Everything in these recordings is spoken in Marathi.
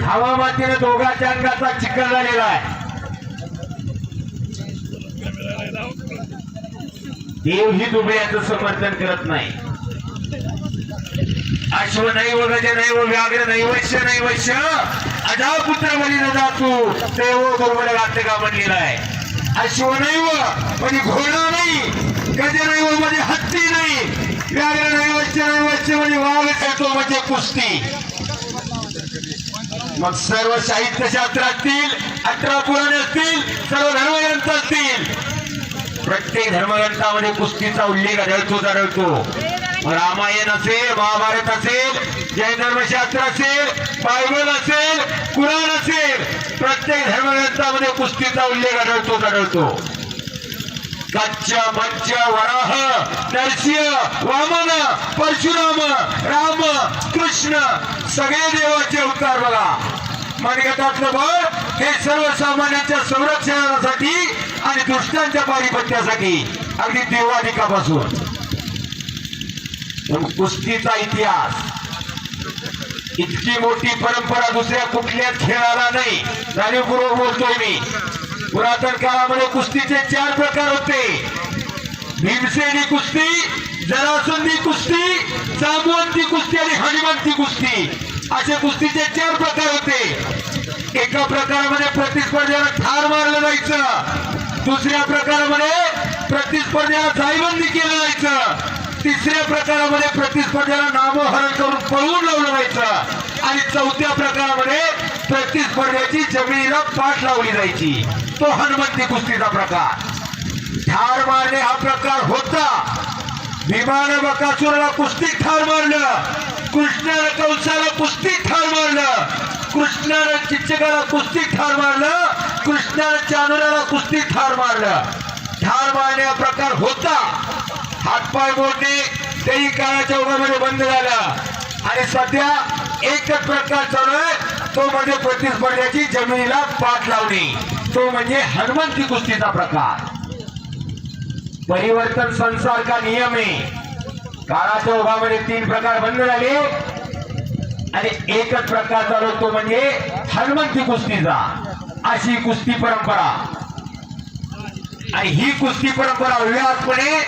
हवामातीनं दोघांच्या अंगाचा चिखल झालेला आहे. देवही दुबळ्याचं समर्थन करत नाही. अश्व नाही गज नाही व्याघ्र नाही वैश्य नाही वैश्य. अजा पुत्र बळी न जातो देव दुर्बळ वाटते का म्हणलेला आहे अश्व नाही व म्हणजे घोडा नाही. गज नाही व म्हणजे हत्ती नाही. व्याघ्र नाही वैश्य नाही वैश्य म्हणजे वाघ येतो म्हणजे कुस्ती. मग सर्व साहित्य शास्त्र असतील अठरा पुराणे असतील सर्व धर्मग्रंथ असतील प्रत्येक धर्मग्रंथामध्ये कुस्तीचा उल्लेख आढळतोच आढळतो रामायण असेल महाभारत असेल जैन धर्मशास्त्र असेल बायबल असेल कुराण असेल प्रत्येक धर्मग्रंथामध्ये कुस्तीचा उल्लेख आढळतोच आढळतो कच्च मच्च वराह नरसिंह वामन परशुराम राम कृष्ण सगळे देवाचे अवतार बघा. मनगटातलं बळ हे सर्वसामान्यांच्या संरक्षणासाठी आणि दुष्टांच्या पारिपत्यासाठी. अगदी देवाधिकापासून. कुस्तीचा इतिहास. इतकी मोठी परंपरा दुसऱ्या कुठल्याच खेळाला नाही. जाणीवपूर्वक बोलतोय मी. पुरातन काळामध्ये कुस्तीचे चार प्रकार होते. भीमसेनी कुस्ती जरासंधी कुस्ती जांबवंती कुस्ती आणि हनुमंती कुस्ती. असे कुस्तीचे चार प्रकार होते. एका प्रकारामध्ये प्रतिस्पर्ध्याला ठार मारलं जायचं. दुसऱ्या प्रकारामध्ये प्रतिस्पर्ध्याला जायबंदी केलं जायचं. तिसऱ्या प्रकारामध्ये प्रतिस्पर्ध्याला नामोहरण करून पळवून लावलं जायचं. आणि चौथ्या प्रकारामध्ये प्रतिस्पर्ध्याची जमिनीला पाठ लावली जायची. तो हनुमंती कुस्तीचा प्रकार. ठार भीमानं बकासुराला कुस्तीत ठार मारलं. कृष्णानं कंसाला कुस्तीत ठार मारलं. कृष्णानं चिचकाला कुस्तीत ठार मारलं. कृष्णानं चानुराला कुस्तीत ठार मारलं. ठार मारण्या प्रकार होता. हातपाय मोडणे तेही काळाच्या ओघामध्ये बंद झाला. आणि सध्या एकच प्रकार चालू आहे. तो म्हणजे प्रतिस्पर्ध्याची जमिनीला पाठ लावणे. तो म्हणजे हनुमंती कुस्तीचा प्रकार. परिवर्तन संसार का नियम आहे काळाच्या ओघामध्ये तीन प्रकार बंद झाले. आणि एकच प्रकार चालू तो म्हणजे हनुमंती कुस्तीचा. अशी कुस्ती परंपरा. आणि ही कुस्ती परंपरा व्यासपणे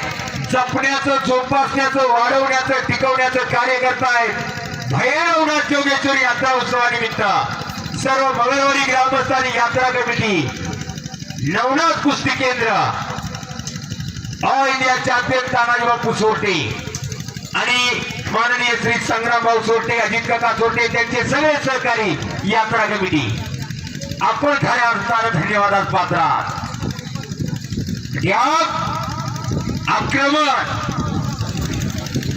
जपण्याचं जोपासण्याचं वाढवण्याचं टिकवण्याचं कार्य करतायत. भयानवनाथ जोगेश्वरी यात्रा उत्सवानिमित्त. सर्व मंगळवारी ग्रामस्थानी यात्रा कमिटी नवनाथ कुस्ती केंद्र all India champion Tanajibapu Bapu आणि माननीय श्री संग्रामभाऊ सोटे अजित काका सोटे त्यांचे सगळे सहकारी यात्रा कमिटी. आपण खऱ्या अर्थानं धन्यवादास पात्र आहात. त्याग आक्रमण.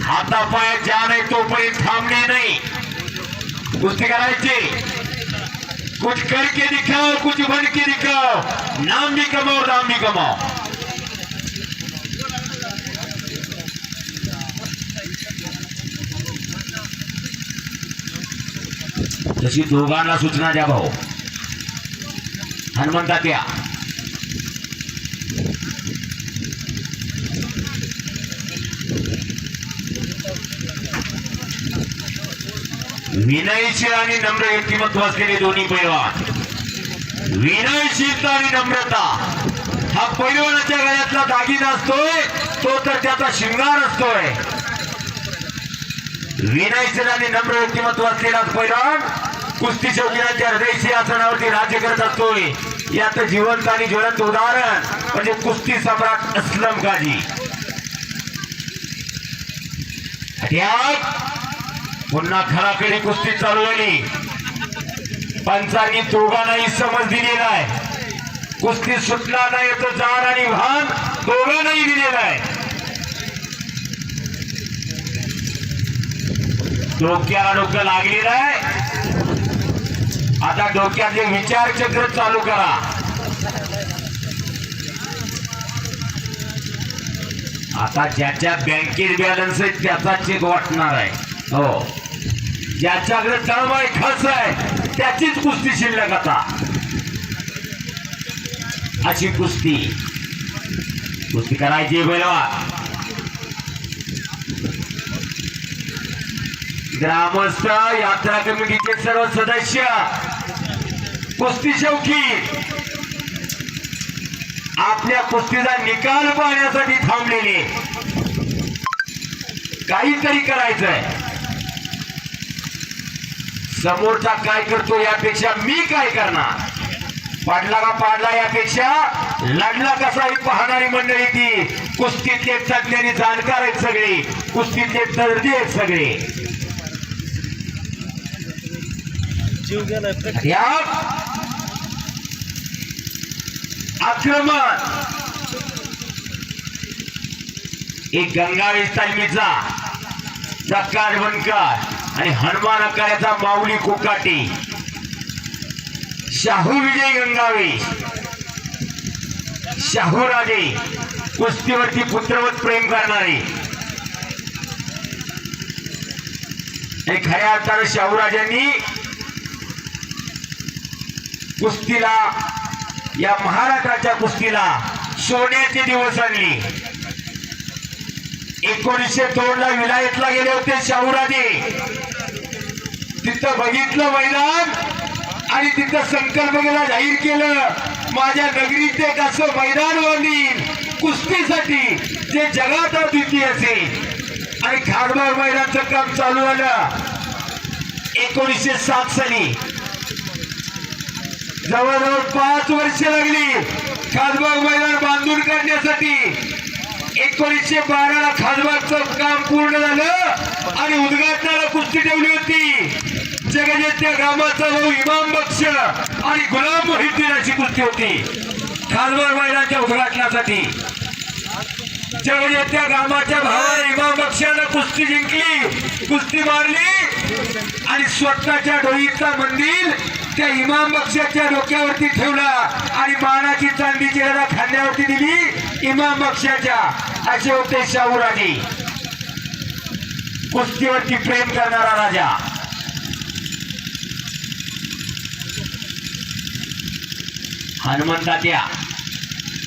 हातापायात ज्या नाही तोपर्यंत थांबणे नाही. कुस्ती करायचे? कुछ करके दिखाओ कुछ बन के दिखाओ. नाम भी कमाओ नाम भी कमाओ. जशी दोघांना सूचना द्या भाऊ. हनुमंता त्या विनयशील आणि नम्र व्यक्तिमत्व असलेले दोन्ही पैलवान. विनयशीलता आणि नम्रता. हा पैलवानाच्या गळ्यातला दागिना असतोय तो तर त्याचा शिंगार असतोय. विनयशील आणि नम्र व्यक्तिमत्व असलेला पैलवान. कुस्ती शौकीनाच्या हृदय आसनावरती राज्य करत असतोय. यात जिवंत आणि ज्वलंत उदाहरण म्हणजे कुस्ती सम्राट असलम गाजी. पुन्हा खराकडे कुस्ती चालू झाली. पंचांनी दोघांनाही समज दिलेला आहे कुस्ती सुटणार नाही तर जाण आणि भान दोघांनाही दिलेला आहे डोक्याला डोकं लागलेलं आहे आता डोक्यातले विचार चक्र चालू करा. आता ज्याच्या बँकेत बॅलन्स आहे त्याचा चेक वाटणार आहे. हो. ज्याच्याकडे टर्म आहे खर्च आहे त्याचीच कुस्ती शिल्लक आता. अशी कुस्ती. कुस्ती करायची बैलवा ग्रामस्थ यात्रा कमिटीचे सर्व सदस्य कुस्ती शौकी आपल्या कुस्तीचा निकाल पाहण्यासाठी थांबलेले. काहीतरी करायचंय. समोरचा काय करतो यापेक्षा मी काय करणार? पाडला का पाडला यापेक्षा लढला कसा ही पाहणारी मंडळी ती. कुस्तीतले तज्ञ आणि जाणकार आहेत सगळे. कुस्तीतले दर्दी आहेत सगळे. जीव गेलाय या. आक्रमण. एक गंगावी तालमीचा प्रकाश बनकर आणि हनुमान आकाराचा माऊली कोकाटे. शाहू विजय गंगावे. शाहू राजे कुस्तीवरती पुत्रवत प्रेम करणारे. खऱ्या अर्थानं शाहूराजांनी कुस्तीला या महाराष्ट्राच्या कुस्तीला सोन्याचे दिवस आणले एकोणीसशे दोन ला विलायतला गेले होते शाहूराजे. तिथं बघितलं मैदान आणि तिथं संकल्प केला जाहीर केलं माझ्या नगरीत एक असं मैदान बांधील कुस्तीसाठी जे जगात अद्वितीय असेल आणि खारबार मैदानचं काम चालू झालं एकोणीसशे सात साली जवळजवळ पाच वर्ष लागली. खासबाग मैदान बांधून काढण्यासाठी एकोणीसशे बाराला खासबागचं काम पूर्ण झालं आणि उद्घाटनाला कुस्ती ठेवली होती. जगजेत्या ग्रामाचा भाऊ इमाम बक्ष आणि गुलाम मोहिद्दीन अशी कुस्ती होती. खासबाग मैदानच्या उद्घाटनासाठी जगजेत्या ग्रामाच्या भावाने इमाम बक्षानं कुस्ती जिंकली कुस्ती मारली आणि स्वतःच्या डोईचा मंदिर त्या इमाम बक्षाच्या डोक्यावरती ठेवला आणि बाणाची चांदीची चेहरा खांद्यावरती दिली इमाम बक्षाच्या असे होते शाहूराजे कुस्तीवरती प्रेम करणारा राजा. हनुमंता त्या.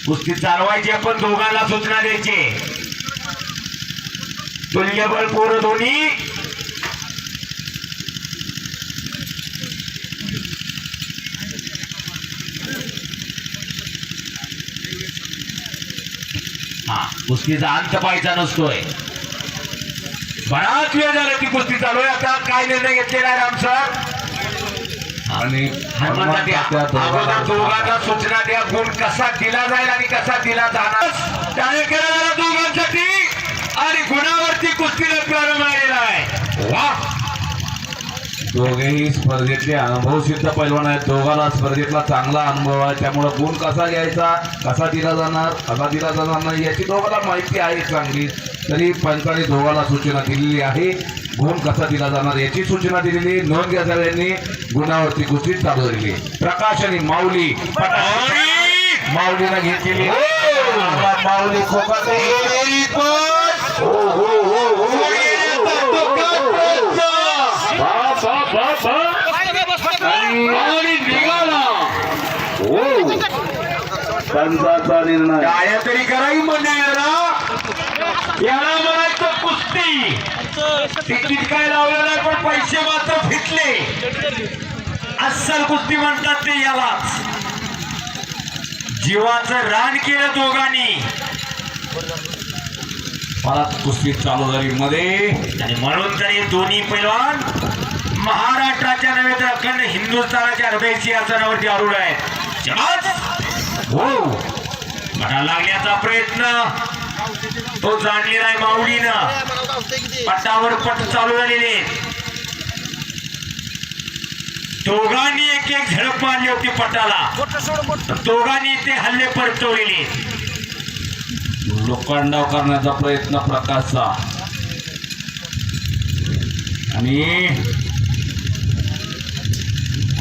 कुस्ती चालवायची आपण दोघांना सूचना द्यायची. तुल्यबळ पोरं दोन्ही. हा कुस्तीचा अंत पाहायचा नसतोय। बराच वेळ झाला ती कुस्ती चालू आहे. आता काय निर्णय घेतलेला आहे राम सर? आणि हनुमंता द्या. अगोदर दोघांना सूचना द्या. गुण कसा दिला जाईल आणि कसा दिला जाणार? त्याने केला दोघांसाठी. आणि गुणावरती कुस्तीला प्रारंभ आलेला आहे. वा! दोघेही स्पर्धेतले अनुभव सिद्ध पैलवान आहेत. दोघांना स्पर्धेतला चांगला अनुभव आहे. त्यामुळं गुण कसा घ्यायचा कसा दिला जाणार कसा दिला जाणार नाही याची दोघांना माहिती आहे चांगली. तरी पंचाने दोघांना सूचना दिलेली आहे. गुण कसा दिला जाणार याची सूचना दिलेली. नोंद घ्या सगळ्यांनी. गुणावरती कुस्ती चालू झालेली. आणि माऊली आणि माऊलीला घेतलेली हो. माऊली खोकाटे हो, हो, हो, पंचाचा निर्णय काय तरी करावी म्हणजे याला म्हणायचं कुस्ती तिकीट काय लावलं नाही पण पैसे मात्र फिटले अस्सल कुस्ती म्हणतात ते यालाच जीवाचं रान केलं दोघांनी परत कुस्ती चालू झाली मध्ये. आणि म्हणून तरी दोन्ही पैलवान महाराष्ट्राच्या नव्हे तर अखंड हिंदुस्थानाच्या हृदय सिंहासनावरती आरूढ आहे. हो! मला लागण्याचा प्रयत्न. तो जाणलेला आहे माऊलीनं. पटावर पट चालू झालेले दोघांनी एक एक झडप मारली होती पटाला. दोघांनी ते हल्ले परतवलेले लोखंडाव करण्याचा प्रयत्न प्रकाशचा. आणि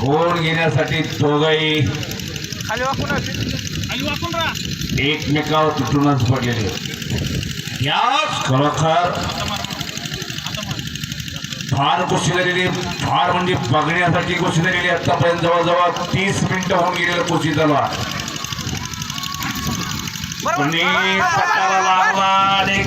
गोड घेण्यासाठी दोघही एकमेकावर तुटूनच पडलेले. याच खरोखर फार गोष्टी झालेली फार म्हणजे बघण्यासाठी गोष्टी झालेली आतापर्यंत जवळजवळ तीस मिनिटं होऊन गेलेलं चालवा बरोबर. आणि पटाला लागला आणि